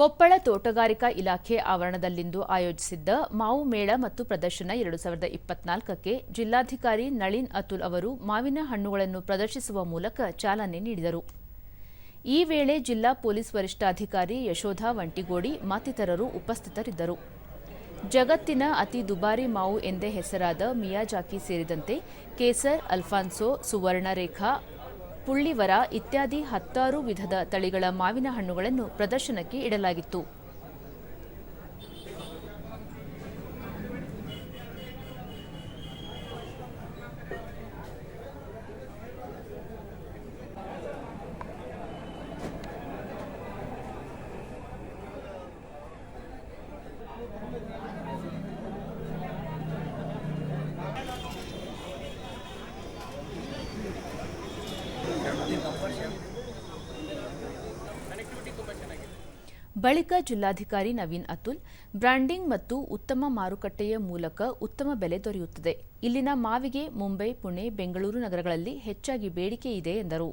ಕೊಪ್ಪಳ ತೋಟಗಾರಿಕಾ ಇಲಾಖೆ ಆವರಣದಲ್ಲಿಂದು ಆಯೋಜಿಸಿದ್ದ ಮಾವು ಮೇಳ ಮತ್ತು ಪ್ರದರ್ಶನ ಎರಡು ಸಾವಿರದ ಇಪ್ಪತ್ನಾಲ್ಕಕ್ಕೆ ಜಿಲ್ಲಾಧಿಕಾರಿ ನಳಿನ್ ಅತುಲ್ ಅವರು ಮಾವಿನ ಹಣ್ಣುಗಳನ್ನು ಪ್ರದರ್ಶಿಸುವ ಮೂಲಕ ಚಾಲನೆ ನೀಡಿದರು. ಈ ವೇಳೆ ಜಿಲ್ಲಾ ಪೊಲೀಸ್ ವರಿಷ್ಠಾಧಿಕಾರಿ ಯಶೋಧ ವಂಟಿಗೋಡಿ ಮತ್ತಿತರರು ಉಪಸ್ಥಿತರಿದ್ದರು. ಜಗತ್ತಿನ ಅತಿ ದುಬಾರಿ ಮಾವು ಎಂದೇ ಹೆಸರಾದ ಮಿಯಾಜಾಕಿ ಸೇರಿದಂತೆ ಕೇಸರ್, ಅಲ್ಫಾನ್ಸೋ, ಸುವರ್ಣರೇಖಾ ಪುಳ್ಳಿವರ ಇತ್ಯಾದಿ ಹತ್ತಾರು ವಿಧದ ತಳಿಗಳ ಮಾವಿನ ಹಣ್ಣುಗಳನ್ನು ಪ್ರದರ್ಶನಕ್ಕೆ ಇಡಲಾಗಿತ್ತು. ಬಳಿಕ ಜಿಲ್ಲಾಧಿಕಾರಿ ನವೀನ್ ಅತುಲ್ ಬ್ರ್ಯಾಂಡಿಂಗ್ ಮತ್ತು ಉತ್ತಮ ಮಾರುಕಟ್ಟೆಯ ಮೂಲಕ ಉತ್ತಮ ಬೆಲೆ ದೊರೆಯುತ್ತದೆ. ಇಲ್ಲಿನ ಮಾವಿಗೆ, ಮುಂಬೈ, ಪುಣೆ, ಬೆಂಗಳೂರು ನಗರಗಳಲ್ಲಿ ಹೆಚ್ಚಾಗಿ ಬೇಡಿಕೆ ಇದೆ ಎಂದರು.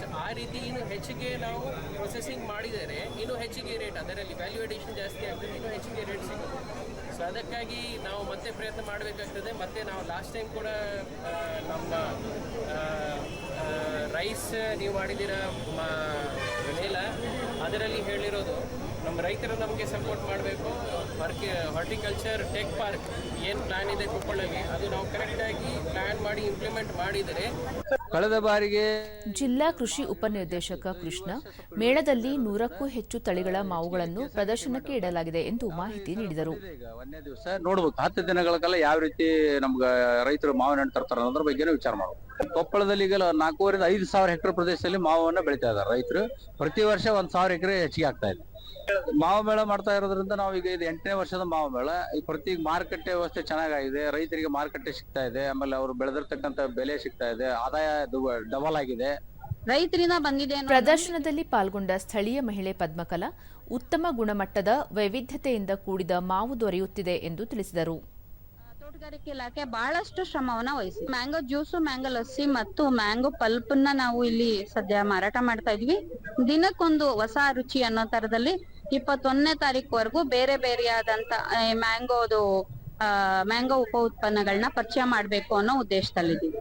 ಸೊ ಆ ರೀತಿ ಇನ್ನು ಹೆಚ್ಚಿಗೆ ನಾವು ಪ್ರೊಸೆಸಿಂಗ್ ಮಾಡಿದರೆ ಇನ್ನೂ ಹೆಚ್ಚಿಗೆ ರೇಟ್ ಅದರಲ್ಲಿ ವ್ಯಾಲ್ಯೂ ಅಡಿಷನ್ ಜಾಸ್ತಿ ಆಗ್ತದೆ, ಇನ್ನೂ ಹೆಚ್ಚಿಗೆ ರೇಟ್ ಸಿಗುತ್ತೆ. ಸೊ ಅದಕ್ಕಾಗಿ ನಾವು ಮತ್ತೆ ಪ್ರಯತ್ನ ಮಾಡಬೇಕಾಗ್ತದೆ. ಮತ್ತೆ ನಾವು ಲಾಸ್ಟ್ ಟೈಮ್ ಕೂಡ ನಮ್ಮ ರೈಸ್ ನೀವು ಮಾಡಿದ್ದೀರ ಮೇಲ ಅದರಲ್ಲಿ ಹೇಳಿರೋದು ನಮ್ಮ ರೈತರು ನಮಗೆ ಸಪೋರ್ಟ್ ಮಾಡಬೇಕು. ಮಾರ್ಕೆ ಹಾರ್ಟಿಕಲ್ಚರ್ ಟೆಕ್ ಪಾರ್ಕ್ ಏನು ಪ್ಲಾನ್ ಇದೆ ಕೊಪ್ಪಳಲ್ಲಿ ಅದು ನಾವು ಕರೆಕ್ಟಾಗಿ ಪ್ಲಾನ್ ಮಾಡಿ ಇಂಪ್ಲಿಮೆಂಟ್ ಮಾಡಿದರೆ ಕಳೆದ ಬಾರಿಗೆ ಜಿಲ್ಲಾ ಕೃಷಿ ಉಪನಿರ್ದೇಶಕ ಕೃಷ್ಣ ಮೇಳದಲ್ಲಿ ನೂರಕ್ಕೂ ಹೆಚ್ಚು ತಳಿಗಳ ಮಾವುಗಳನ್ನು ಪ್ರದರ್ಶನಕ್ಕೆ ಇಡಲಾಗಿದೆ ಎಂದು ಮಾಹಿತಿ ನೀಡಿದರು. ಒಂದನೇ ದಿವಸ ನೋಡ್ಬೇಕು. ಹತ್ತು ದಿನಗಳ ಕಾಲ ಯಾವ ರೀತಿ ನಮ್ಗೆ ರೈತರು ಮಾವಿನ ಹಣ್ಣು ತರ್ತಾರೆ ಅನ್ನೋದ್ರ ಬಗ್ಗೆನೂ ವಿಚಾರ ಮಾಡಬೇಕು. ಕೊಪ್ಪಳದಲ್ಲಿ ಈಗ ನಾಲ್ಕೂವರೆ ಐದು ಸಾವಿರ ಹೆಕ್ಟೇರ್ ಪ್ರದೇಶದಲ್ಲಿ ಮಾವನ್ನ ಬೆಳಿತಾ ಇದ್ದಾರೆ ರೈತರು. ಪ್ರತಿ ವರ್ಷ ಒಂದ್ ಸಾವಿರ ಎಕರೆ ಹೆಚ್ಚಿಗೆ ಆಗ್ತಾ ಇದೆ. ಮಾವು ಮೇಳ ಮಾಡ್ತಾ ಇರೋದ್ರಿಂದ ನಾವು ಈಗ ಇದು ಎಂಟನೇ ವರ್ಷದ ಮಾವು ಮೇಳ. ಈ ಪ್ರತಿ ಮಾರುಕಟ್ಟೆ ವ್ಯವಸ್ಥೆ ಚೆನ್ನಾಗಿದೆ ರೈತರಿಗೆ ಮಾರುಕಟ್ಟೆ ಸಿಗ್ತಾ ಇದೆ ಆಮೇಲೆ ಅವರು ಬೆಳೆದಿರ್ತಕ್ಕಂತ ಬೆಲೆ ಸಿಗ್ತಾ ಇದೆ ಆದಾಯ ಡಬಲ್ ಆಗಿದೆ. ರೈತರಿಂದ ಬಂದಿದೆ ಪ್ರದರ್ಶನದಲ್ಲಿ ಪಾಲ್ಗೊಂಡ ಸ್ಥಳೀಯ ಮಹಿಳೆ ಪದ್ಮಕಲಾ ಉತ್ತಮ ಗುಣಮಟ್ಟದ ವೈವಿಧ್ಯತೆಯಿಂದ ಕೂಡಿದ ಮಾವು ದೊರೆಯುತ್ತಿದೆ ಎಂದು ತಿಳಿಸಿದರು. ತೋಟಗಾರಿಕೆ ಇಲಾಖೆ ಬಹಳಷ್ಟು ಶ್ರಮವನ್ನ ವಹಿಸಿ ಮ್ಯಾಂಗೋ ಜ್ಯೂಸು ಮ್ಯಾಂಗೋ ಲಸ್ಸಿ ಮತ್ತು ಮ್ಯಾಂಗೋ ಪಲ್ಪ್ನ ನಾವು ಇಲ್ಲಿ ಸದ್ಯ ಮಾರಾಟ ಮಾಡ್ತಾ ಇದ್ವಿ. ದಿನಕ್ಕೊಂದು ಹೊಸ ರುಚಿ ಅನ್ನೋ ತರದಲ್ಲಿ ಇಪ್ಪತ್ತೊಂದನೇ ತಾರೀಕುವರೆಗೂ ಬೇರೆ ಬೇರೆಯಾದಂತ ಮ್ಯಾಂಗೋದು ಮ್ಯಾಂಗೋ ಉಪ ಉತ್ಪನ್ನಗಳನ್ನ ಪರಿಚಯ ಮಾಡ್ಬೇಕು ಅನ್ನೋ ಉದ್ದೇಶದಲ್ಲಿದ್ದೀವಿ.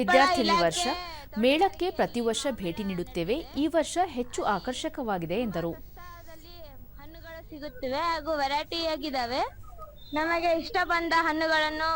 ವಿದ್ಯಾರ್ಥಿನಿ ವರ್ಷ ಮೇಳಕ್ಕೆ ಪ್ರತಿ ವರ್ಷ ಭೇಟಿ ನೀಡುತ್ತೇವೆ. ಈ ವರ್ಷ ಹೆಚ್ಚು ಆಕರ್ಷಕವಾಗಿದೆ ಎಂದರು. ಹಣ್ಣುಗಳು ಸಿಗುತ್ತವೆ ಹಾಗೂ ವೆರೈಟಿ ಆಗಿದ್ದಾವೆ. ನಮಗೆ ಇಷ್ಟ ಬಂದ ಹಣ್ಣುಗಳನ್ನು